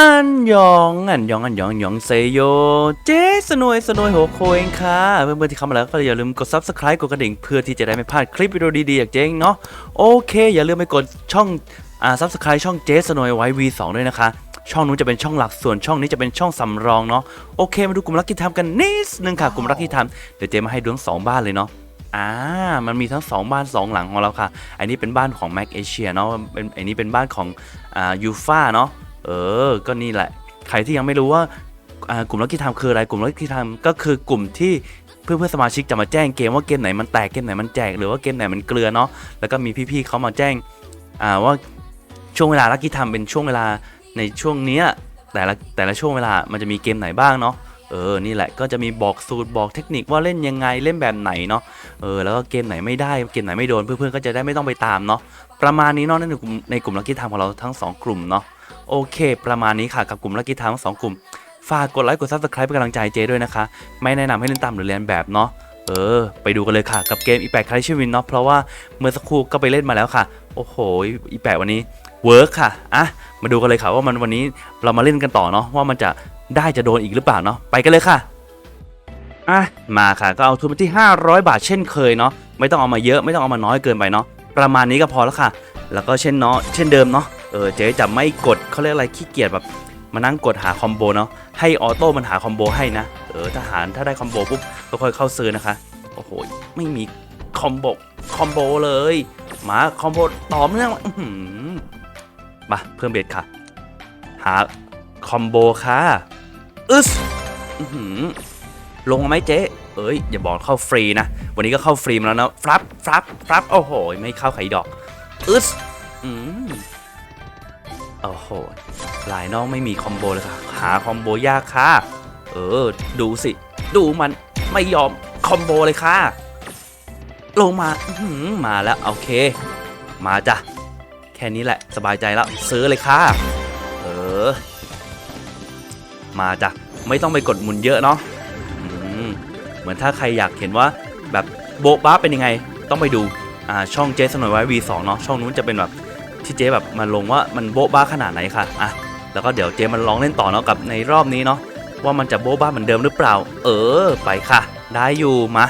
อันยองอันยองอันยองยองเซโย เจ๊สนวยสนวยโหโคเองค่ะเพื่อนๆที่เข้ามาแล้วก็อย่าลืมกด subscribe กดกระดิ่ง เพื่อที่จะได้ไม่พลาดคลิปวิดีโอดีๆอย่างเจ๊งเนาะโอเค อย่าลืมไปกดช่องอ่า subscribe ช่องเจ๊สนวยไว้ V2 ด้วยนะคะ ช่องนู้นจะเป็นช่องหลักส่วนช่องนี้จะเป็นช่องสำรองเนาะโอเค มาดูกลุ่มลักกี้ทามกันนิดนึงค่ะกลุ่มลักกี้ทามเดี๋ยวเจ๊มาให้ดูทั้งสองบ้านเลยเนาะอ่ามันมีทั้งสองบ้านสองหลังของเราค่ะ อันนี้เป็นบ้านของ Mac Asia เนาะเป็นอันนี้เป็นบ้านของอ่ายูฟาเนาะ เออ ก็นี่แหละ ใครที่ยังไม่รู้ว่ากลุ่มลักกี้ไทม์คืออะไร กลุ่มลักกี้ไทม์ก็คือกลุ่มที่เพื่อนเพื่อนสมาชิกจะมาแจ้งเกมว่าเกมไหนมันแตกเกมไหนมันแจกหรือว่าเกมไหนมันเกลือเนาะ แล้วก็มีพี่ๆเขามาแจ้งว่าช่วงเวลาลักกี้ไทม์เป็นช่วงเวลาในช่วงนี้แต่ละแต่ละช่วงเวลามันจะมีเกมไหนบ้างเนาะเออ นี่แหละ ก็จะมีบอกสูตรบอกเทคนิคว่าเล่นยังไงเล่นแบบไหนเนาะ เออ แล้วก็เกมไหนไม่ได้ เกมไหนไม่โดน เพื่อนๆ ก็จะได้ไม่ต้องไปตามเนาะ ประมาณนี้เนาะในกลุ่มในกลุ่มลักกี้ไทม์ของเราทั้งสองกลุ่มเนาะ โอเค ประมาณนี้ค่ะกับกลุ่มลักกี้ไทม์ทั้งสองกลุ่ม ฝากกดไลค์กด subscribe เป็นกำลังใจให้เจด้วยนะคะ ไม่แนะนำให้เล่นตามหรือเรียนแบบเนาะเออ ไปดูกันเลยค่ะกับเกมอีแปดคลาริชวินเนาะเพราะว่าเมื่อสักครู่ก็ไปเล่นมาแล้วค่ะ โอ้โหอีแปดวันนี้เวิร์กค่ะอะมาดูกันเลยค่ะว่ามันวันนี้เรามาเล่นกันต่อเนาะว่ามันจะได้จะโดนอีกหรือเปล่าเนาะไปกันเลยค่ะอะมาค่ะก็เอาทุนมาที่ 500 บาทเช่นเคยเนาะไม่ต้องเอามาเยอะไม่ต้องเอามาน้อยเกินไปเนาะประมาณนี้ก็พอแล้วค่ะ แล้วก็เช่นเนาะเช่นเดิมเนาะ เออเจ๊จะไม่กดเขาเรียกอะไรขี้เกียจแบบมานั่งกดหาคอมโบเนาะให้ออโต้มันหาคอมโบให้นะเออทหารถ้าได้คอมโบปุ๊บก็ค่อยเข้าซื้อนะคะโอ้โหไม่มีคอมโบคอมโบเลยมาคอมโบต่อเนื่องมาเพิ่มเบสค่ะ หาคอมโบค่ะอึสอื้อหือลงมาไหมเจ๊เอ้ยอย่าบอกเข้าฟรีนะ วันนี้ก็เข้าฟรีมาแล้วนะฟลับฟลับฟลับโอ้โห ไม่เข้าไข่ดอกอึสอืม อ้โหหลายน้องไม่มีคอมโบเลยค่ะ หาคอมโบยากค่ะ เออ ดูสิ ดูมันไม่ยอมคอมโบเลยค่ะ ลงมาหือมาแล้วโอเค มาจ้ะ แค่นี้แหละสบายใจแล้วซื้อเลยค่ะ เออ มาจ้ะ ไม่ต้องไปกดหมุนเยอะเนาะเหมือนถ้าใครอยากเห็นว่าแบบโบ๊ะบ้าเป็นยังไง ต้องไปดูอ่าช่องเจสหน่อยไว้ V2 เนาะช่องนู้นจะเป็นแบบ ที่เจ๊แบบมาลงว่ามันโบ๊ะบ้าขนาดไหนค่ะอะแล้วก็เดี๋ยวเจ๊มันลองเล่นต่อเนาะกับในรอบนี้เนาะว่ามันจะโบ๊ะบ้าเหมือนเดิมหรือเปล่า เออ ไปค่ะ ได้อยู่มา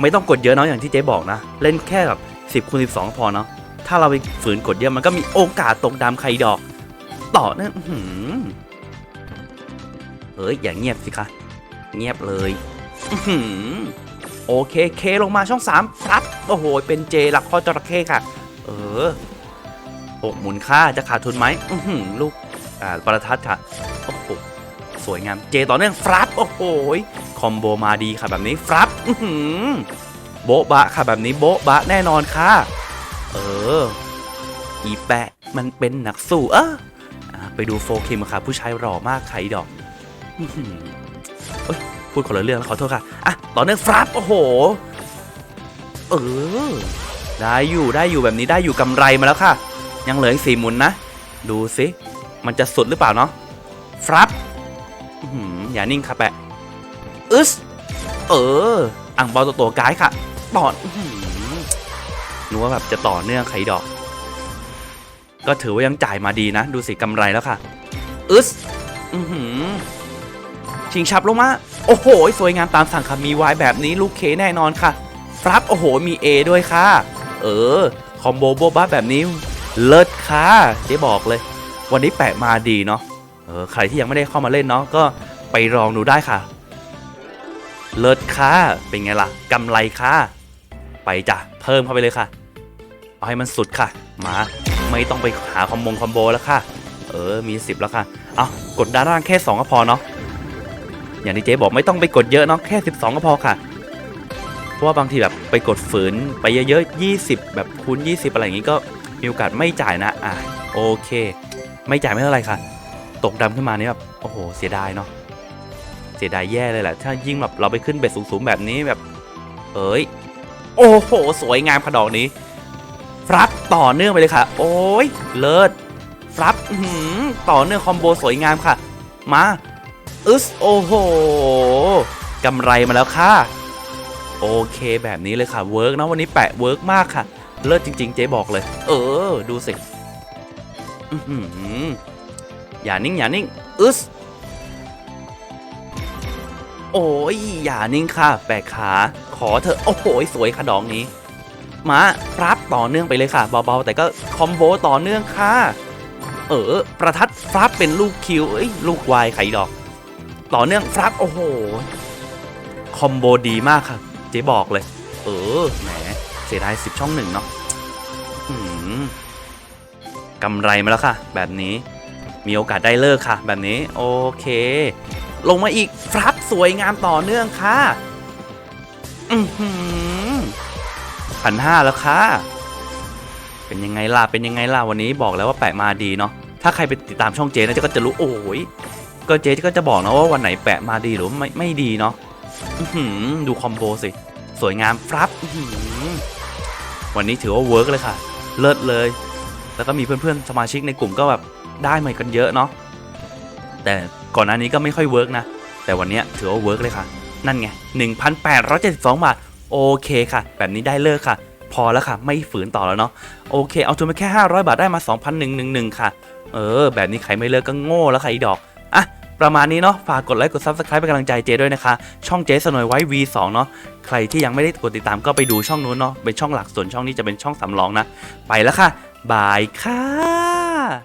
ไม่ต้องกดเยอะเนาะอย่างที่เจ๊บอกนะ เล่นแค่แบบ 10คูณ12 พอเนาะถ้าเราไปฝืนกดเยอะมันก็มีโอกาสตกดำไข่ดอก ต่อเนื่องอื้อหือเอ้ยอย่าเงียบสิคะเงียบเลยหือโอเคเคลงมาช่อง3ครับโอ้โหเป็นเจหลักข้อจระเข้ค่ะ เออ โอ้หมุนค่าจะขาดทุนไหมลูกอ่าประทัดค่ะโอ้โหสวยงาม เจต่อเนื่องฟรับโอ้โหคอมโบมาดีค่ะแบบนี้ฟรับอื้อหือโบ๊ะบะค่ะแบบนี้โบ๊ะบะแน่นอนค่ะ เออ อีแปะมันเป็นหนักสู้เออไปดูโฟคิมค่ะ ผู้ชายหล่อมากไข่ดอกอื้อหือเอ้ยพูดคนละเรื่องแล้วขอโทษค่ะอะต่อเนื่องฟรับโอ้โห เออ ได้อยู่ได้อยู่แบบนี้ได้อยู่กำไรมาแล้วค่ะ ยังเหลืออีกสี่หมุนนะ ดูสิมันจะสุดหรือเปล่าเนาะฟรับอย่านิ่งค่ะแปะอึสเอออ่างเบาตัวโตกายค่ะตออื้อหือนึกว่าแบบจะต่อเนื่องไข่ดอก ก็ถือว่ายังจ่ายมาดีนะ ดูสิกำไรแล้วค่ะอึสอชิงชับลงมา โอ้โห สวยงามตามสั่งค่ะมีวายแบบนี้ลูกเคแน่นอนค่ะ ฟรับ โอ้โห มี A ด้วยค่ะ เออ คอมโบโบบะแบบนี้ เลิศค่ะเจ๊บอกเลย วันนี้แปะมาดีเนาะเออใครที่ยังไม่ได้เข้ามาเล่นเนาะก็ไปลองดูได้ค่ะ เลิศค่ะเป็นไงล่ะกำไรค่ะไปจ้ะเพิ่มเข้าไปเลยค่ะ เอาให้มันสุดค่ะ มาไม่ต้องไปหาคอมบงคอมโบแล้วค่ะ เออมี 10 แล้วค่ะเอากดด้านล่างแค่ 2 ก็พอเนาะอย่างที่เจ๊บอกไม่ต้องไปกดเยอะเนาะแค่ 12 ก็พอค่ะเพราะว่าบางทีแบบไปกดฝืนไปเยอะๆ20 แบบคูณ 20 อะไรอย่างงี้ก็ มีโอกาสไม่จ่ายนะ อะโอเค ไม่จ่ายไม่เท่าไรค่ะ ตกดำขึ้นมานี่แบบโอ้โห เสียดายเนาะเสียดายแย่เลยแหละ ถ้ายิ่งแบบเราไปขึ้นเบ็ดสูงๆแบบนี้แบบ เอ้ย โอ้โห สวยงามขดอกนี้ฟรับต่อเนื่องไปเลยค่ะ โอ้ยเลิศฟรับต่อเนื่องคอมโบสวยงามค่ะ มาอึสโอ้โหกำไรมาแล้วค่ะ โอเคแบบนี้เลยค่ะเวิร์กนะวันนี้แปะเวิร์กมากค่ะ เลิศจริง ๆ เจ๊บอกเลย เออ ดูสิอย่านิ่ง อย่านิ่งอึสโอ้ยอย่านิ่งค่ะ แปะขา ขอเถอโอ้โหสวยค่ะดอกนี้มารับต่อเนื่องไปเลยค่ะเบาๆแต่ก็คอมโบต่อเนื่องค่ะ เออ ประทัดฟรับเป็นลูกคิวเอ้ยลูกวายไข่ดอก ต่อเนื่องฟรับโอ้โห คอมโบดีมากค่ะ เจ๊บอกเลย เออแหม สียดายสิบช่องหนึ่งเนาะหืมกำไรมาแล้วค่ะ แบบนี้มีโอกาสได้เลิกค่ะ แบบนี้โอเค ลงมาอีกฟรับสวยงามต่อเนื่องค่ะอือหือพันห้าแล้วค่ะ เป็นยังไงล่ะ เป็นยังไงล่ะ วันนี้บอกแล้วว่าแปะมาดีเนาะ ถ้าใครไปติดตามช่องเจนะก็จะรู้โอ้ย ก็เจก็จะบอกนะว่าวันไหนแปะมาดีหรือไม่ไม่ดีเนาะอื้อหือดูคอมโบสิ สวยงามครับ วันนี้ถือว่าเวิร์กเลยค่ะ เลิศเลย แล้วก็มีเพื่อนๆสมาชิกในกลุ่มก็แบบได้มากันเยอะเนาะแต่ก่อนหน้านี้ก็ไม่ค่อยเวิร์กนะ แต่วันนี้ถือว่าเวิร์กเลยค่ะ นั่นไง 1,872 บาท โอเคค่ะ แบบนี้ได้เลิกค่ะ พอแล้วค่ะ ไม่ฝืนต่อแล้วเนาะ โอเค เอาทุนไปแค่ 500 บาทได้มา 2,111 ค่ะ เออ แบบนี้ใครไม่เลิกก็โง่แล้วค่ะอีดอก ประมาณนี้เนาะฝากกดไลค์กด Subscribe เป็นกำลังใจเจด้วยนะคะ ช่องเจสนวยไว้ V2 เนาะใครที่ยังไม่ได้กดติดตามก็ไปดูช่องนู้นเนาะเป็นช่องหลักส่วนช่องนี้จะเป็นช่องสำรองนะ ไปแล้วค่ะบายค่ะ